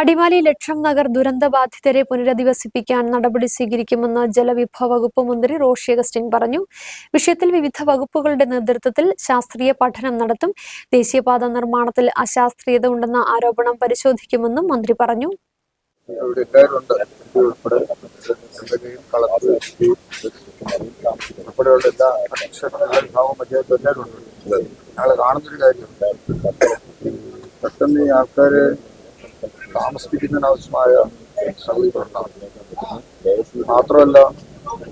അടിമാലി ലക്ഷം നഗർ ദുരന്തബാധിതരെ പുനരധിവസിപ്പിക്കാൻ നടപടി സ്വീകരിക്കുമെന്ന് ജലവിഭവ വകുപ്പ് മന്ത്രി റോഷി അഗസ്റ്റിൻ പറഞ്ഞു. വിഷയത്തിൽ വിവിധ വകുപ്പുകളുടെ നേതൃത്വത്തിൽ ശാസ്ത്രീയ പഠനം നടത്തും. ദേശീയപാത നിർമ്മാണത്തിൽ അശാസ്ത്രീയത ഉണ്ടെന്ന ആരോപണം പരിശോധിക്കുമെന്നും മന്ത്രി പറഞ്ഞു. കാണുന്നൊരു കാര്യം പെട്ടെന്ന് ഈ ആൾക്കാര് താമസിപ്പിക്കുന്നതിന് ആവശ്യമായ സംഗതികളുണ്ടാവും മാത്രമല്ല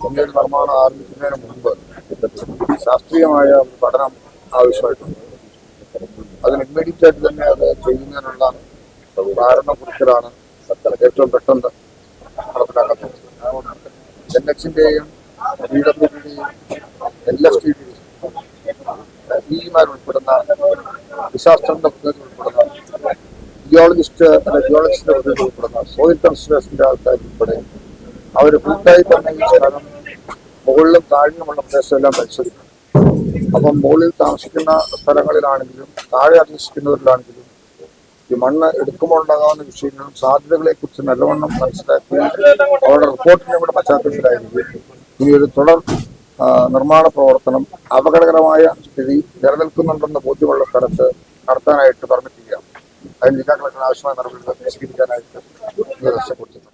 ഇന്ത്യയുടെ നിർമ്മാണം ആരംഭിക്കുന്നതിന് മുമ്പ് ശാസ്ത്രീയമായ പഠനം ആവശ്യമായിട്ടുണ്ട്. അതിന് ഇമ്മീഡിയറ്റ് ആയിട്ട് തന്നെ അത് ചെയ്യുന്നതിനുള്ള ധാരണ കുറിക്കലാണ് ഏറ്റവും പെട്ടെന്ന് നടപ്പിലാക്കുന്നത്. എൻ എക്സിന്റെയും ബി ഡബ്ല്യു ഡിയുടെയും എൽ എഫ് ടി ഡിയും ഇമാർ ഉൾപ്പെടുന്ന വിശാസ്ത്രന്റെ ഉൾപ്പെടുന്ന ജിയോളജിസ്റ്റ് പ്രതിനിധി ഉൾപ്പെടുന്ന സോയിൽ കൺസർവേഷന്റെ ആൾക്കാർ ഉൾപ്പെടെ അവർ കൂട്ടായി തന്നെ ഈ സ്ഥലം മുകളിലും താഴ്ന്നുമുള്ള പ്രദേശമെല്ലാം പരിശോധിക്കും. അപ്പം മുകളിൽ താമസിക്കുന്ന സ്ഥലങ്ങളിലാണെങ്കിലും താഴെ അന്വേഷിക്കുന്നവരിലാണെങ്കിലും ഈ മണ്ണ് എടുക്കുമ്പോൾ ഉണ്ടാകാവുന്ന വിഷയങ്ങളും സാധ്യതകളെ കുറിച്ച് നല്ലവണ്ണം മനസ്സിലാക്കി അവരുടെ റിപ്പോർട്ടിന്റെ കൂടെ പശ്ചാത്തലത്തിലായിരിക്കും. ഇനി ഒരു തുടർ നിർമ്മാണ പ്രവർത്തനം അപകടകരമായ സ്ഥിതി നിലനിൽക്കുന്നുണ്ടെന്ന് ബോധ്യമുള്ള സ്ഥലത്ത് നടത്താനായിട്ട് ചെയ്യാം അതിന് ജില്ലാ കളക്ടർ ആവശ്യമായ നടപടികൾ സ്വീകരിക്കാനായിട്ട് നിർദ്ദേശം കൊടുത്തിട്ടുണ്ട്.